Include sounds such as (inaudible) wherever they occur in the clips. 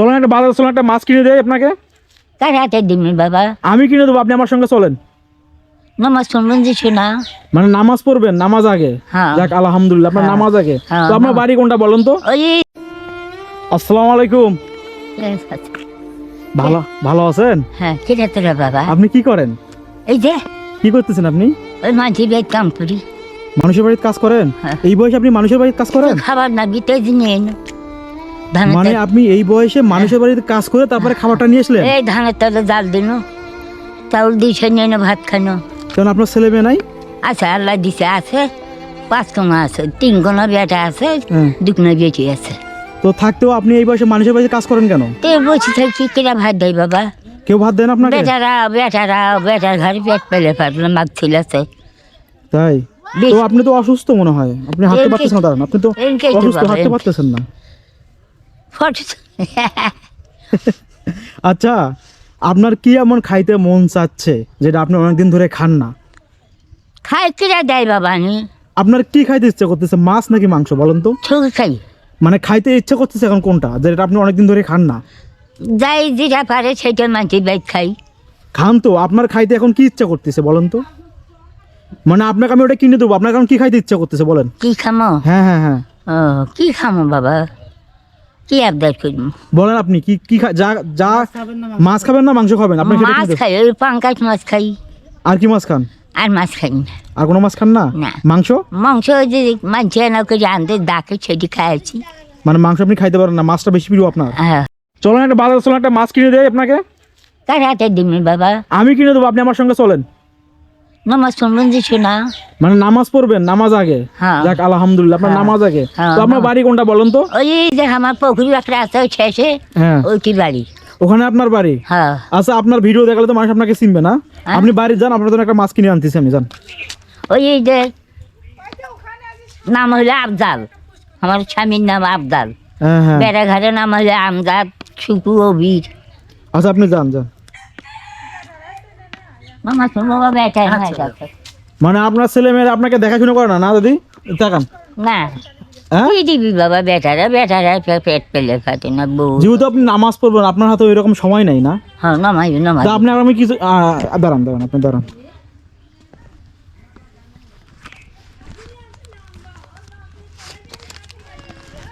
চলেন একটা বাজার চলেন একটা মাছ কিনে দেয় আপনাকে। কার হাতে দিবি বাবা। আমি কিনে দেবো আপনি আমার সঙ্গে চলেন। নামাজ শুনবেন দিছো না মানে নামাজ পড়বেন নামাজ আগে। হ্যাঁ। যাক আলহামদুলিল্লাহ আপনার হ্যাঁ। নামাজ আগে। হ্যাঁ, তো আপনার। বাড়ি কোনটা বলেন তো? ওই আসসালামু আলাইকুম। ভালো ভালো আছেন? হ্যাঁ তোরা বাবা। আপনি কি করেন? এই যে কি করতেছেন আপনি? ওই মাঝি বেদ কাম করি। মানুষের বাড়িতে কাজ করেন। এই বয়সে আপনি মানুষের বাড়িতে কাজ করেন? খাবার না বিতে নিয়ে ধানের মানে আপনি এই বয়সে মানুষের বাড়িতে কাজ করে তারপরে খাবারটা নিয়ে আসলেন? এই ধানের তলে জাল দিন। চাউল দিছে নিয়ে এনো ভাত খানো কারণ আপনার ছেলে মেয়ে নাই? আছে আল্লাহ দিছে আছে। পাঁচ কোনা আছে তিন কোনা বেটা আছে হ্যাঁ। দু কোনা বেটি আছে। তো থাকতেও আপনি এই বয়সে মানুষের বাড়িতে কাজ করেন কেন? তে বসে থাকি কিরা ভাত দেয় বাবা? কেউ ভাত দেন আপনাকে? বেটারা বেটারা বেটার ঘরে পেট পেলে পারলে মাগ ছিল আছে। তাই। তো আপনি তো অসুস্থ মনে হয়। আপনি হাঁটতে পারতেছেন না আপনি তো অসুস্থ হাঁটতে পারতেছেন না। (laughs) আচ্ছা আপনার কি এমন খাইতে মন চাচ্ছে যেটা আপনি অনেকদিন ধরে খান না? খাই কিরা দেয় বাবা নি আপনার কি খাইতে ইচ্ছে করতেছে মাছ নাকি মাংস বলেন তো? ছবি খাই। মানে খাইতে ইচ্ছে করতেছে এখন কোনটা যেটা আপনি অনেকদিন ধরে খান না? যাই যেটা পারে সেটা মাঝে বাইক খাই। খান তো আপনার খাইতে এখন কি ইচ্ছা করতেছে বলেন তো? মানে আপনাকে আমি ওটা কিনে দেবো আপনার এখন কি খাইতে ইচ্ছা করতেছে বলেন? কি খামো? হ্যাঁ হ্যাঁ হ্যাঁ। ও কি খামো বাবা? কি আবদার করব? বলেন আপনি কি কি খা- যা যা মাছ খাবেন না মাংস খাবেন? আপনি সেটা মাছ খাই ওই পাঙ্কাশ মাছ খাই। আর কি মাছ খান? আর মাছ খাই না। আর কোনো মাছ খান না? না। মাংস? মাংস যে মাছ না করে আনতে ডাকে সেটি খাইছি মানে মাংস আপনি খাইতে পারেন না মাছটা বেশি প্রিয় আপনার। হ্যাঁ। চলেন একটা বাজার চলেন একটা মাছ কিনে দেয় আপনাকে। কার হাতে দিবি বাবা? আমি কিনে দেবো আপনি আমার সঙ্গে চলেন। নামাজ শুনবেন দিছো না। মানে নামাজ পড়বেন নামাজ আগে। হ্যাঁ। যাক আলহামদুলিল্লাহ আপনার হ্যাঁ। নামাজ আগে। হ্যাঁ, তো আপনার। বাড়ি কোনটা বলেন তো? ওই যে আমার পুকুরি একটা আছে ওই শেষে হ্যাঁ। ওইটি বাড়ি? ওখানে আপনার বাড়ি? হ্যাঁ। আচ্ছা আপনার ভিডিও দেখালে তো মানুষ আপনাকে চিনবে না। আপনি বাড়ি যান আপনার জন্য একটা মাছ কিনে আনতেছি আমি যান। ওই যে নাম হলো আবদাল। আমার স্বামীর নাম আবদাল। হ্যাঁ হ্যাঁ। বেড়া ঘরের নাম হলো আমজাদ শুকু অবির। আচ্ছা আপনি যান যান। মামা তোর বাবা বেটাই হয়ে গেছে। মানে আপনার ছেলে মেয়েরা আপনাকে দেখাশোনা করে না না দাদি? দেখান। না। হ্যাঁ? কি দিবি বাবা বেটারা বেটারা পেট পেলে খাতে না বউ। যেহেতু আপনি নামাজ পড়বেন আপনার হাতে সময় নাই না? হ্যাঁ নামাই নামাই আপনি আর আমি কিছু দাঁড়ান দাঁড়ান আপনি দাঁড়ান।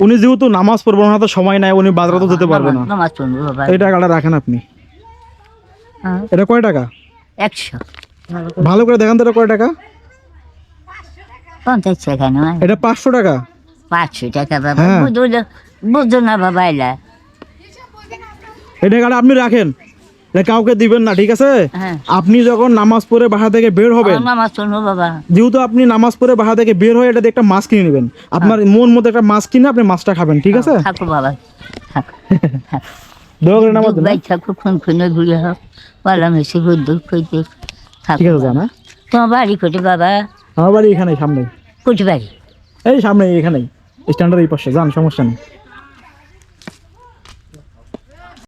উনি যেহেতু নামাজ পড়বেন ওনার হাতে সময় নাই উনি বাজারে তো যেতে পারবে না। নামাজ শুনব বাবা। এই টাকাটা রাখেন আপনি। হ্যাঁ, এটা কয় টাকা? একশো। ভালো করে দেখান তো এটা কয় টাকা? পঞ্চাশ টাকা নয়। এটা পাঁচশো টাকা? পাঁচশো টাকা বাবা হ্যাঁ। বুঝো না- বুঝো না বাবা এলা। এই টাকাটা আপনি রাখেন। এটা কাউকে দিবেন না ঠিক আছে? হ্যাঁ। আপনি যখন নামাজ পড়ে বাসা থেকে বের হবেন আমার নামাজ শুনব বাবা। যেহেতু আপনি নামাজ পড়ে বাসা থেকে বের হয়ে এটা দিয়ে একটা মাছ কিনে নেবেন। আপনার মন মতো একটা মাছ কিনে আপনি মাছটা খাবেন ঠিক আছে? থাকো বাবা। থাকো। (laughs) ভাই খুন খুনে ঘুরে হোক পালাম এসে বুদ্ধ কইতে থাকো। ঠিক আছে জানা? তোমার বাড়ি কোটে বাবা? আমার বাড়ি এখানে সামনে কোটে বাড়ি? এই সামনে এখানেই। স্ট্যান্ডার্ড এই পাশে যান সমস্যা নেই।